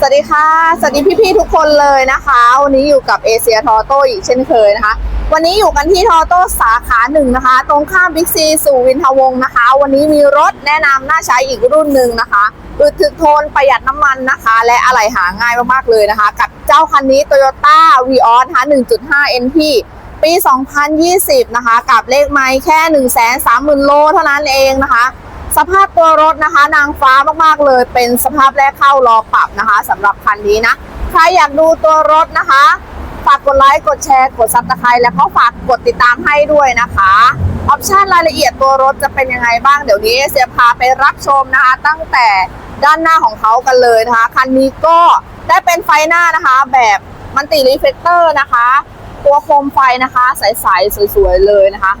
สวัสดีค่ะ สวัสดีพี่ๆทุกคนเลยนะคะ วันนี้อยู่กับเอเชียทอโต้อีกเช่นเคยนะคะ วันนี้อยู่กันที่ทอโต้สาขาหนึ่งนะคะ ตรงข้ามบิ๊กซีสู่วินทวงศ์นะคะ วันนี้มีรถแนะนำน่าใช้อีกรุ่นหนึ่งนะคะอึดถึกทนประหยัดน้ำมันนะคะ และอะไหล่หาง่ายมากๆเลยนะคะ กับเจ้าคันนี้ Toyota v ีออสนะคะ1.5 NP ปี 2020 นะคะ กับเลขไมล์แค่ 130,000โลเท่านั้นเองนะคะ สภาพตัวรถนะคะ นางฟ้ามากๆเลย เป็นสภาพแรกเข้ารอปรับนะคะสำหรับคันนี้นะ ใครอยากดูตัวรถนะคะ ฝากกดไลค์กดแชร์ กดซับสไครต์แล้วก็ฝากกดติดตามให้ด้วยนะคะออปชันรายละเอียดตัวรถจะเป็นยังไงบ้างเดี๋ยวนี้เสียพาไปรับชมนะคะ ตั้งแต่ด้านหน้าของเขากันเลยนะคะ คันนี้ก็ได้เป็นไฟหน้านะคะ แบบมันติรีเฟกเตอร์นะคะ ตัวโคมไฟนะคะ ใสๆสวยๆเลยนะคะ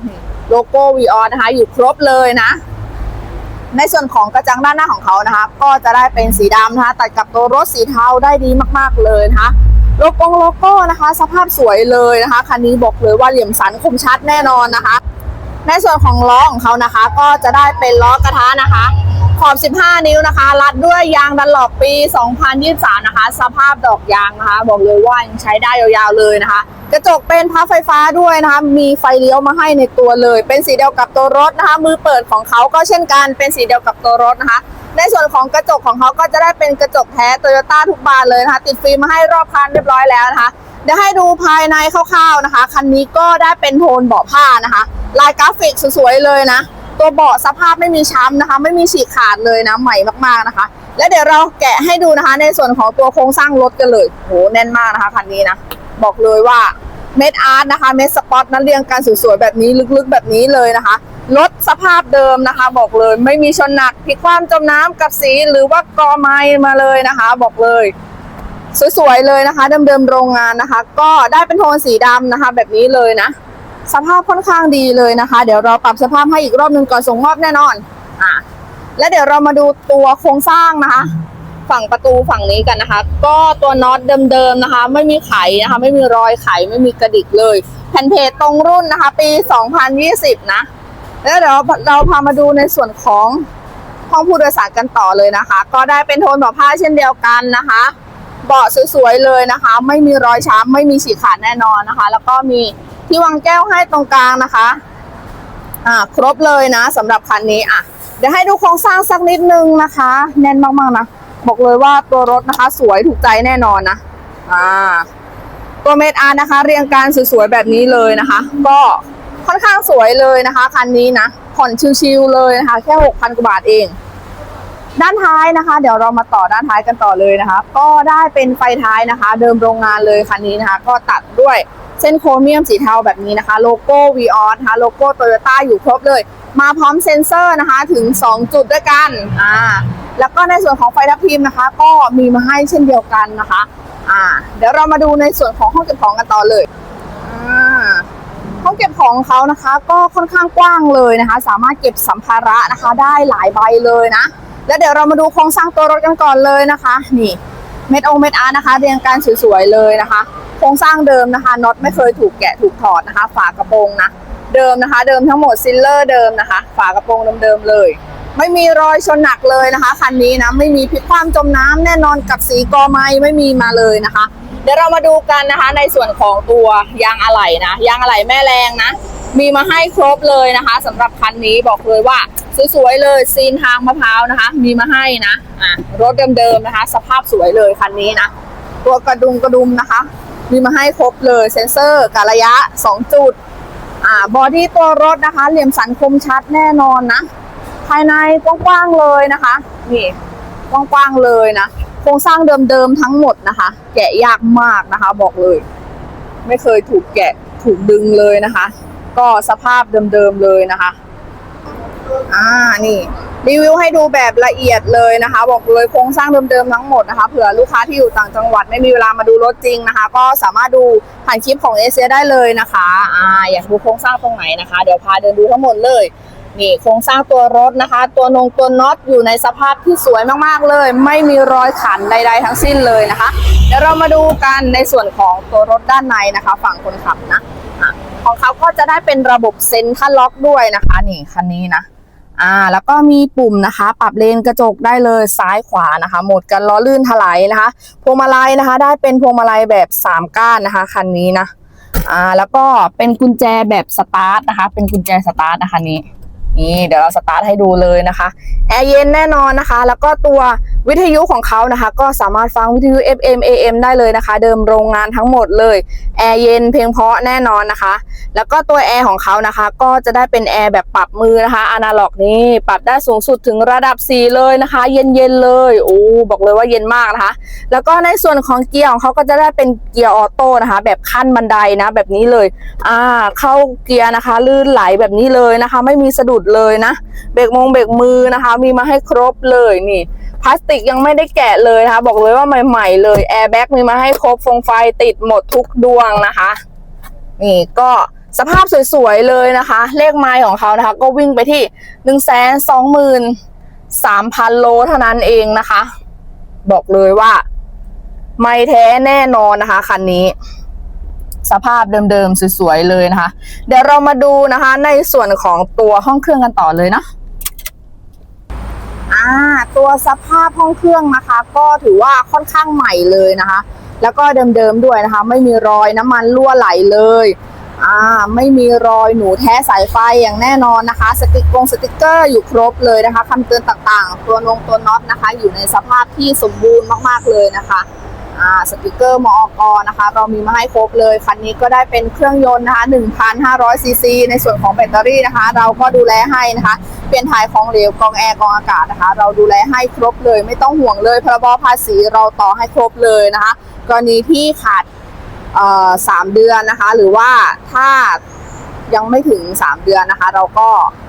โลโก้วีออนะคะ อยู่ครบเลยนะ ในส่วนของกระจังด้านหน้าของเขานะคะ ก็จะได้เป็นสีดำนะคะ ตัดกับตัวรถสีเทาได้ดีมากๆเลยนะคะโลโก้โลโก้นะคะ สภาพสวยเลยนะคะคันนี้บอกเลยว่าเหลี่ยมสันคมชัดแน่นอนนะคะ ในส่วนของล้อของเขานะคะ ก็จะได้เป็นล้อกระทะนะคะขอบ 15 นิ้วนะคะ รัดด้วยยางดันหลอกปี 2023 นะคะ สภาพดอกยางนะคะ บอกเลยว่ายังใช้ได้ยาวๆเลยนะคะ กระจกเป็นพับไฟฟ้าด้วยนะคะ มีไฟเลี้ยวมาให้ในตัวเลย เป็นสีเดียวกับตัวรถนะคะ มือเปิดของเขาก็เช่นกัน เป็นสีเดียวกับตัวรถนะคะ ในส่วนของกระจกของเขาก็จะได้เป็นกระจกแท้โตโยต้าทุกบานเลยนะคะ ติดฟิล์มมาให้รอบคันเรียบร้อยแล้วนะคะ เดี๋ยวให้ดูภายในคร่าวๆนะคะ คันนี้ก็ได้เป็นโทนเบาะผ้านะคะ ลายกราฟิกสวยๆเลยนะ ตัวเบาะสภาพไม่มีช้ำนะคะ ไม่มีฉีกขาดเลยนะ ใหม่มากๆนะคะ แล้วเดี๋ยวเราแกะให้ดูนะคะ ในส่วนของตัวโครงสร้างรถกันเลย โห แน่นมากนะคะคันนี้นะ บอกเลยว่าเม็ดอาร์ตนะคะเม็ดสปอตนั้นเรียงกันสวยๆแบบนี้ลึกๆแบบนี้เลยนะคะรถสภาพเดิมนะคะ บอกเลยไม่มีชนหนักพลิกความจมน้ำกับสีหรือว่ากอไม้มาเลยนะคะ บอกเลย สวยๆเลยนะคะ เดิมๆโรงงานนะคะ ก็ได้เป็นโทนสีดำนะคะ แบบนี้เลยนะ สภาพค่อนข้างดีเลยนะคะ เดี๋ยวเราปรับสภาพให้อีกรอบหนึ่งก่อนส่งมอบแน่นอนอะแล้วเดี๋ยวเรามาดูตัวโครงสร้างนะคะ ฝั่งประตูฝั่งนี้กันนะคะ ก็ตัวน็อตเดิมๆนะคะ ไม่มีไขนะคะ ไม่มีรอยไขไม่มีกระดิกเลยแผ่นเพจตรงรุ่นนะคะ ปี 2020 นะ แล้วเดี๋ยวเราพามาดูในส่วนของห้องผู้โดยสารกันต่อเลยนะคะ ก็ได้เป็นโทนแบบผ้าเช่นเดียวกันนะคะ เบาะสวยๆเลยนะคะ ไม่มีรอยช้ำไม่มีฉีกขาดแน่นอนนะคะ แล้วก็มีที่วางแก้วให้ตรงกลางนะคะอ่าครบเลยนะสำหรับคันนี้อะเดี๋ยวให้ดูโครงสร้างสักนิดนึงนะคะ แน่นมากๆนะ บอกเลยว่าตัวรถนะคะ สวยถูกใจแน่นอนนะอ่าตัวเมดอาร์นะคะ เรียงการสวยๆแบบนี้เลยนะคะ ก็ค่อนข้างสวยเลยนะคะคันนี้นะผ่อนชิวๆเลยนะคะ แค่6,000กว่าบาทเอง ด้านท้ายนะคะ เดี๋ยวเรามาต่อด้านท้ายกันต่อเลยนะคะ ก็ได้เป็นไฟท้ายนะคะ เดิมโรงงานเลยคันนี้นะคะ ก็ตัดด้วยเส้นโครเมียมสีเทาแบบนี้นะคะ โลโก้ v ีออสนะคะโลโก้โตโยต้าอยู่ครบเลย มาพร้อมเซ็นเซอร์นะคะถึง 2 จุดด้วยกันอ่า แล้วก็ในส่วนของไฟทับทิมนะคะ ก็มีมาให้เช่นเดียวกันนะคะ อ่า เดี๋ยวเรามาดูในส่วนของห้องเก็บของกันต่อเลยอ่าห้องเก็บของเขานะคะ ก็ค่อนข้างกว้างเลยนะคะ สามารถเก็บสัมภาระนะคะ ได้หลายใบเลยนะ แล้วเดี๋ยวเรามาดูโครงสร้างตัวรถกันก่อนเลยนะคะ นี่เม็ดองเม็ดอาร์นะคะ เรียงการสวยๆเลยนะคะ โครงสร้างเดิมนะคะน็อตไม่เคยถูกแกะถูกถอดนะคะ ฝากระโปรงนะเดิมนะคะ เดิมทั้งหมดซิลเลอร์เดิมนะคะ ฝากระโปรงเดิมๆเลย ไม่มีรอยชนหนักเลยนะคะคันนี้นะไม่มีพลิกความจมน้ำแน่นอนกับสีกอไม้ไม่มีมาเลยนะคะ เดี๋ยวเรามาดูกันนะคะในส่วนของตัวยางอะไหล่นะยางอะไหล่แม่แรงนะ มีมาให้ครบเลยนะคะสำหรับคันนี้บอกเลยว่าสวยๆเลยซีนทางมะพร้าวนะคะ มีมาให้นะอะรถเดิมๆนะคะ สภาพสวยเลยคันนี้นะตัวกระดุมกระดุมนะคะ มีมาให้ครบเลยเซ็นเซอร์กะระยะ 2 จุดอ่าบอดี้ตัวรถนะคะ เหลี่ยมสันคมชัดแน่นอนนะ ภายในกว้างๆเลยนะคะ นี่กว้างๆเลยนะโครงสร้างเดิมๆทั้งหมดนะคะ แกะยากมากนะคะ บอกเลย ไม่เคยถูกแกะถูกดึงเลยนะคะ ก็สภาพเดิมๆเลยนะคะอ่านี่รีวิวให้ดูแบบละเอียดเลยนะคะ บอกเลยโครงสร้างเดิมๆทั้งหมดนะคะเผื่อลูกค้าที่อยู่ต่างจังหวัดไม่มีเวลามาดูรถจริงนะคะ ก็สามารถดูผ่านคลิปของเอเชียได้เลยนะคะอ่าอยากดูโครงสร้างตรงไหนนะคะ เดี๋ยวพาเดินดูทั้งหมดเลย นี่โครงสร้างตัวรถนะคะ ตัวนงตัวน็อตอยู่ในสภาพที่สวยมากๆเลย ไม่มีรอยขันใด ๆ ทั้งสิ้นเลยนะคะ เดี๋ยวเรามาดูกันในส่วนของตัวรถด้านในนะคะ ฝั่งคนขับนะของเขาก็จะได้เป็นระบบเซ็นทัลล็อกด้วยนะคะนี่คันนี้นะอ่าแล้วก็มีปุ่มนะคะ ปรับเลนกระจกได้เลยซ้ายขวานะคะโหมดกันล้อลื่นถลายนะคะพวงมาลัยนะคะ ได้เป็นพวงมาลัยแบบสามก้านนะคะคันนี้นะอ่าแล้วก็เป็นกุญแจแบบสตาร์ทนะคะ เป็นกุญแจสตาร์ทนะคะนี้ นี่เดี๋ยวเราสตาร์ทให้ดูเลยนะคะแอร์เย็นแน่นอนนะคะ แล้วก็ตัว วิทยุของเขานะคะ ก็สามารถฟังวิทยุ FM AM ได้เลยนะคะ เดิมโรงงานทั้งหมดเลยแอร์เย็นเพียงเพาะแน่นอนนะคะ แล้วก็ตัวแอร์ของเขานะคะ ก็จะได้เป็นแอร์แบบปรับมือนะคะอนาล็อกนี่ปรับได้สูงสุดถึงระดับ 4 เลยนะคะ เย็นๆเลยโอ้บอกเลยว่าเย็นมากนะคะ แล้วก็ในส่วนของเกียร์ของเขาก็จะได้เป็นเกียร์ออโต้นะคะ แบบขั้นบันไดนะแบบนี้เลยอ่าเข้าเกียร์นะคะ ลื่นไหลแบบนี้เลยนะคะ ไม่มีสะดุดเลยนะเบรกมงเบรกมือนะคะ มีมาให้ครบเลยนี่พลาสติกยังไม่ได้แกะเลยนะคะ บอกเลยว่าใหม่ๆเลยแอร์แบ็กมีมาให้ครบฟงไฟติดหมดทุกดวงนะคะ นี่ก็สภาพสวยๆเลยนะคะ เลขไมล์ของเขานะคะ ก็วิ่งไปที่หนึ่งแสนสองหมื่นสามพันโลเท่านั้นเองนะคะ บอกเลยว่า ไม่แท้แน่นอนนะคะคันนี้ สภาพเดิมๆสวยๆเลยนะคะ เดี๋ยวเรามาดูนะคะ ในส่วนของตัวห้องเครื่องกันต่อเลยเนาะ อ่าตัวสภาพห้องเครื่องนะคะ ก็ถือว่าค่อนข้างใหม่เลยนะคะ แล้วก็เดิมๆด้วยนะคะ ไม่มีรอยน้ำมันรั่วไหลเลยอ่าไม่มีรอยหนูแท้สายไฟอย่างแน่นอนนะคะ สติกงสติกเกอร์อยู่ครบเลยนะคะคำเตือนต่างๆ ตัวนงตัวน็อตนะคะ อยู่ในสภาพที่สมบูรณ์มากๆเลยนะคะอ่าสติกเกอร์มอกนะคะ เรามีมาให้ครบเลยคันนี้ก็ได้เป็นเครื่องยนต์นะคะ1,500ซีซีในส่วนของแบตเตอรี่นะคะ เราก็ดูแลให้นะคะ เปลี่ยนถ่ายของเหลวกองแอร์กองอากาศนะคะ เราดูแลให้ครบเลย ไม่ต้องห่วงเลยพรบภาษีเราต่อให้ครบเลยนะคะ กรณีที่ขาดสามเดือนนะคะ หรือว่าถ้ายังไม่ถึง 3 เดือนนะคะ เราก็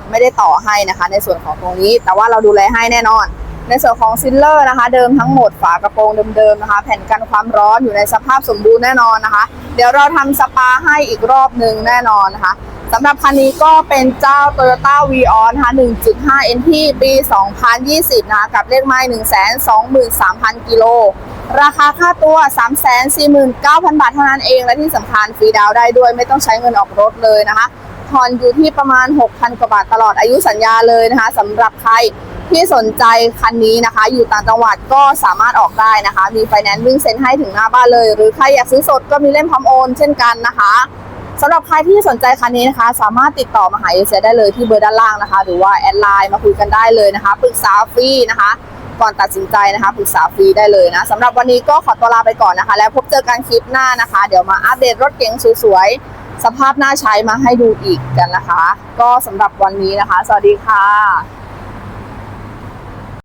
ไม่ได้ต่อให้นะคะ ในส่วนของตรงนี้ แต่ว่าเราดูแลให้แน่นอน ในส่วนของซิลเลอร์นะคะ เดิมทั้งหมดฝากระโปรงเดิมๆนะคะ แผ่นกันความร้อนอยู่ในสภาพสมบูรณ์แน่นอนนะคะ เดี๋ยวเราทำสปาให้อีกรอบหนึ่งแน่นอนนะคะ สำหรับคันนี้ก็เป็นเจ้า Toyota v ีออนนะคะ1.5 NT ปี 2020 นะคะกับเลขไม้123,000 กิโล ราคาค่าตัว 349,000 บาทเท่านั้นเอง และที่สำคัญฟรีดาวน์ได้ด้วยไม่ต้องใช้เงินออกรถเลยนะคะผ่อนอยู่ที่ประมาณ 6,000 กว่าบาทตลอดอายุสัญญาเลยนะคะสำหรับใครที่สนใจคันนี้นะคะ อยู่ต่างจังหวัดก็สามารถออกได้นะคะ มีไฟแนนซ์วิ่งเซ็นให้ถึงหน้าบ้านเลย หรือใครอยากซื้อสดก็มีเล่มพร้อมโอนเช่นกันนะคะ สำหรับใครที่สนใจคันนี้นะคะ สามารถติดต่อมาหาเอเได้เลยที่เบอร์ด้านล่างนะคะ หรือว่าแอดไลน์มาคุยกันได้เลยนะคะปรึกษาฟรีนะคะ ก่อนตัดสินใจนะคะปรึกษาฟรีได้เลยนะสำหรับวันนี้ก็ขอตัวลาไปก่อนนะคะ แล้วพบเจอกันคลิปหน้านะคะ เดี๋ยวมาอัปเดตรถเก๋งสวยๆสภาพน่าใช้มาให้ดูอีกกันนะคะ ก็สำหรับวันนี้นะคะ สวัสดีค่ะ